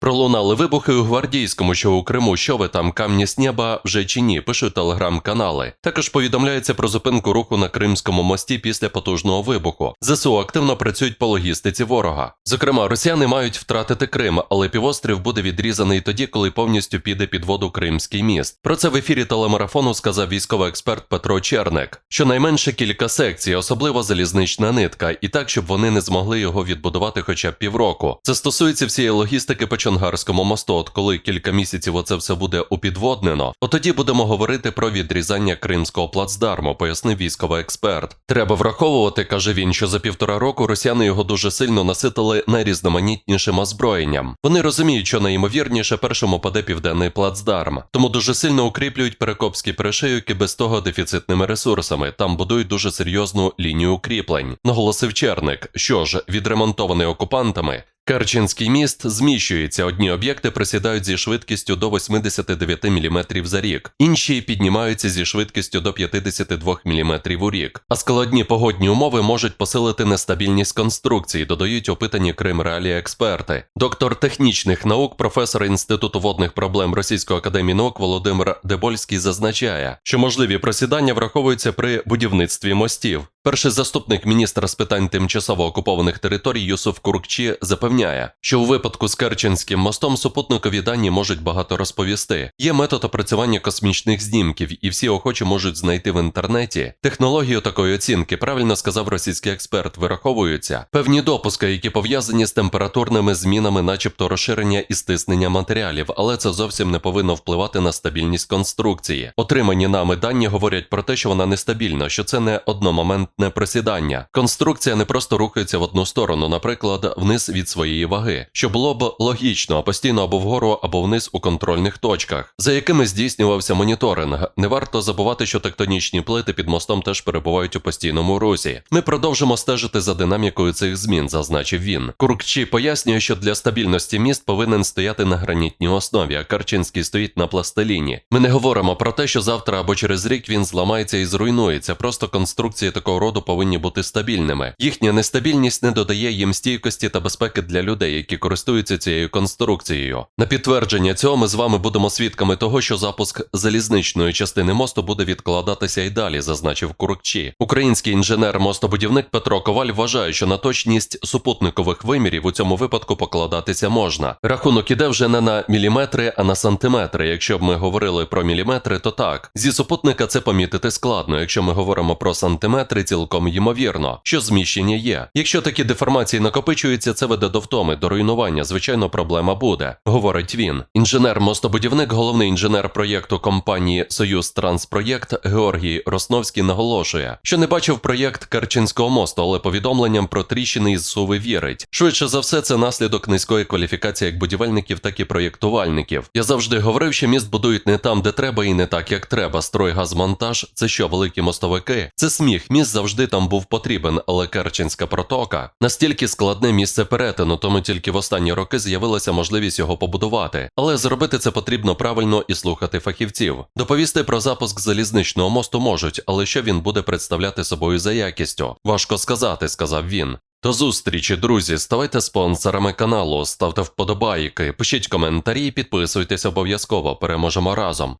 Пролунали вибухи у гвардійському, що у Криму, що ви там, камні з неба вже чи ні, пишуть телеграм-канали. Також повідомляється про зупинку руху на Кримському мості після потужного вибуху. ЗСУ активно працюють по логістиці ворога. Зокрема, росіяни мають втратити Крим, але півострів буде відрізаний тоді, коли повністю піде під воду Кримський міст. Про це в ефірі телемарафону сказав військовий експерт Петро Черник. Щонайменше кілька секцій, особливо залізнична нитка, і так, щоб вони не змогли його відбудувати хоча б півроку. Це стосується всієї логістики Чонгарському мосту. От коли кілька місяців оце все буде упідводнено, от тоді будемо говорити про відрізання кримського плацдарму, пояснив військовий експерт. Треба враховувати, каже він, що за півтора року росіяни його дуже сильно наситили найрізноманітнішим озброєнням. Вони розуміють, що найімовірніше першому паде південний плацдарм, тому дуже сильно укріплюють перекопські перешийок і без того дефіцитними ресурсами. Там будують дуже серйозну лінію укріплень. Наголосив Черник. Що ж, відремонтований окупантами. Керченський міст зміщується. Одні об'єкти присідають зі швидкістю до 89 мм за рік, інші піднімаються зі швидкістю до 52 мм у рік. А складні погодні умови можуть посилити нестабільність конструкцій, додають опитані Крим реалії експерти. Доктор технічних наук, професор Інституту водних проблем Російської академії наук Володимир Дебольський зазначає, що можливі просідання враховуються при будівництві мостів. Перший заступник міністра з питань тимчасово окупованих територій Юсуф Куркчі запевняє, що у випадку з Керченським мостом супутникові дані можуть багато розповісти. Є метод опрацювання космічних знімків, і всі охочі можуть знайти в інтернеті технологію такої оцінки. Правильно сказав російський експерт. Вираховуються певні допуски, які пов'язані з температурними змінами, начебто розширення і стиснення матеріалів, але це зовсім не повинно впливати на стабільність конструкції. Отримані нами дані говорять про те, що вона нестабільна, що це не одномоментне просідання. Конструкція не просто рухається в одну сторону, наприклад, вниз від своєї ваги, що було б логічно, а постійно або вгору, або вниз у контрольних точках, за якими здійснювався моніторинг. Не варто забувати, що тектонічні плити під мостом теж перебувають у постійному русі. Ми продовжимо стежити за динамікою цих змін, зазначив він. Куркчі пояснює, що для стабільності міст повинен стояти на гранітній основі, а Карчинський стоїть на пластиліні. Ми не говоримо про те, що завтра або через рік він зламається і зруйнується. Просто конструкції такого роду повинні бути стабільними. Їхня нестабільність не додає їм стійкості та безпеки для людей, які користуються цією конструкцією. На підтвердження цього ми з вами будемо свідками того, що запуск залізничної частини мосту буде відкладатися і далі, зазначив Куркчі. Український інженер-мостобудівник Петро Коваль вважає, що на точність супутникових вимірів у цьому випадку покладатися можна. Рахунок іде вже не на міліметри, а на сантиметри. Якщо б ми говорили про міліметри, то так. Зі супутника це помітити складно. Якщо ми говоримо про сантиметри, цілком ймовірно, що зміщення є. Якщо такі деформації накопичуються, це веде до втоми, до руйнування. Звичайно, проблема буде, говорить він. Інженер-мостобудівник, головний інженер проєкту компанії Союз Транспроєкт Георгій Росновський наголошує, що не бачив проєкт Керченського мосту, але повідомленням про тріщини із суви вірить. Швидше за все, це наслідок низької кваліфікації як будівельників, так і проєктувальників. Я завжди говорив, що міст будують не там, де треба, і не так, як треба. Строй газмонтаж це що, великі мостовики? Це сміх. Міст завжди там був потрібен, але Керченська протока настільки складне місце перетину, тому тільки в останні роки з'явилася можливість його побудувати. Але зробити це потрібно правильно і слухати фахівців. Доповісти про запуск залізничного мосту можуть, але що він буде представляти собою за якістю? Важко сказати, сказав він. До зустрічі, друзі. Ставайте спонсорами каналу, ставте вподобайки, пишіть коментарі, підписуйтесь обов'язково. Переможемо разом.